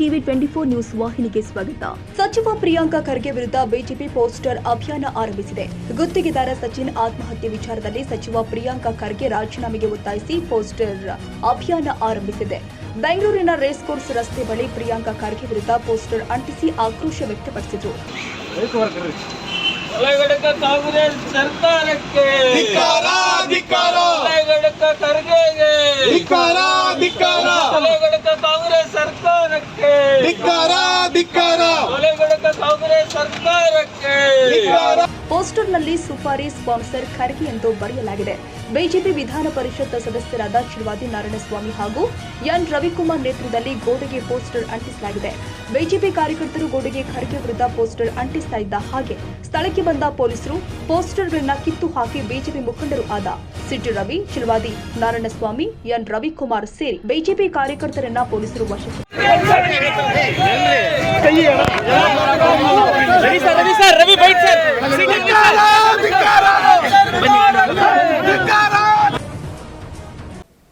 TV twenty four news ವಾಹಿನಿಗೆ ಸ್ವಾಗತ. ಸಚಿವ ಪ್ರಿಯಾಂಕಾ ಖರ್ಗೆ ವಿರುದ್ಧ ಬಿಜೆಪಿ ಪೋಸ್ಟರ್ ಅಭಿಯಾನ ಆರಂಭಿಸಿದೆ. ಗುತ್ತಿಗೆದಾರ ಸಚಿನ್ ಆತ್ಮಹತ್ಯೆ ವಿಚಾರದಲ್ಲಿ ಸಚಿವ ಪ್ರಿಯಾಂಕಾ ಖರ್ಗೆ ರಾಜೀನಾಮೆಗೆ ಒತ್ತಾಯಿಸಿ ಪೋಸ್ಟರ್ ಅಭಿಯಾನ ಆರಂಭಿಸಿದೆ. ಬೆಂಗಳೂರಿನ ರೇಸ್ ಕೋರ್ಸ್ ರಸ್ತೆ ಬಳಿ ಪ್ರಿಯಾಂಕಾ ಖರ್ಗೆ ವಿರುದ್ಧ ಪೋಸ್ಟರ್ ಅಂಟಿಸಿ ಆಕ್ರೋಶ ವ್ಯಕ್ತಪಡಿಸಿದರು. ಸರ್ಕಾರಕ್ಕೆ ಧಿಕ್ಕಾರ ಧಿಕ್ಕಾರ ಒಳಗಡಕ ಖರ್ಗೆಗೆ ಧಿಕ್ಕಾರ ಧಿಕ್ಕಾರ ಒಳಗಡಕ ಕಾಂಗ್ರೆಸ್ ಸರ್ಕಾರಕ್ಕೆ ಧಿಕ್ಕಾರ ಧಿಕ್ಕಾರ. ಕಾಂಗ್ರೆಸ್ ಸರ್ಕಾರಕ್ಕೆ ಪೋಸ್ಟರ್ನಲ್ಲಿ ಸುಪಾರಿ ಸ್ಪಾನ್ಸರ್ ಖರ್ಗೆ ಎಂದು ಬರೆಯಲಾಗಿದೆ. ಬಿಜೆಪಿ ವಿಧಾನ ಪರಿಷತ್ ಸದಸ್ಯರಾದ ಶಿವಾದಿ ನಾರಾಯಣಸ್ವಾಮಿ ಹಾಗೂ ಎನ್ ರವಿಕುಮಾರ್ ನೇತೃತ್ವದಲ್ಲಿ ಗೋಡೆಗೆ ಪೋಸ್ಟರ್ ಅಂಟಿಸಲಾಗಿದೆ. ಬಿಜೆಪಿ ಕಾರ್ಯಕರ್ತರು ಗೋಡೆಗೆ ಖರ್ಗೆ ವಿರುದ್ಧ ಪೋಸ್ಟರ್ ಅಂಟಿಸ್ತಾ ಇದ್ದ ಹಾಗೆ ಸ್ಥಳಕ್ಕೆ ಬಂದ ಪೊಲೀಸರು ಪೋಸ್ಟರ್ಗಳನ್ನು ಕಿತ್ತು ಹಾಕಿ ಬಿಜೆಪಿ ಮುಖಂಡರು ಆದ C T Ravi Chalavadi Narayanaswamy N Ravikumar ಸೇರಿ ಬಿಜೆಪಿ ಕಾರ್ಯಕರ್ತರನ್ನ ಪೊಲೀಸರು ವಶಕ್ಕೆ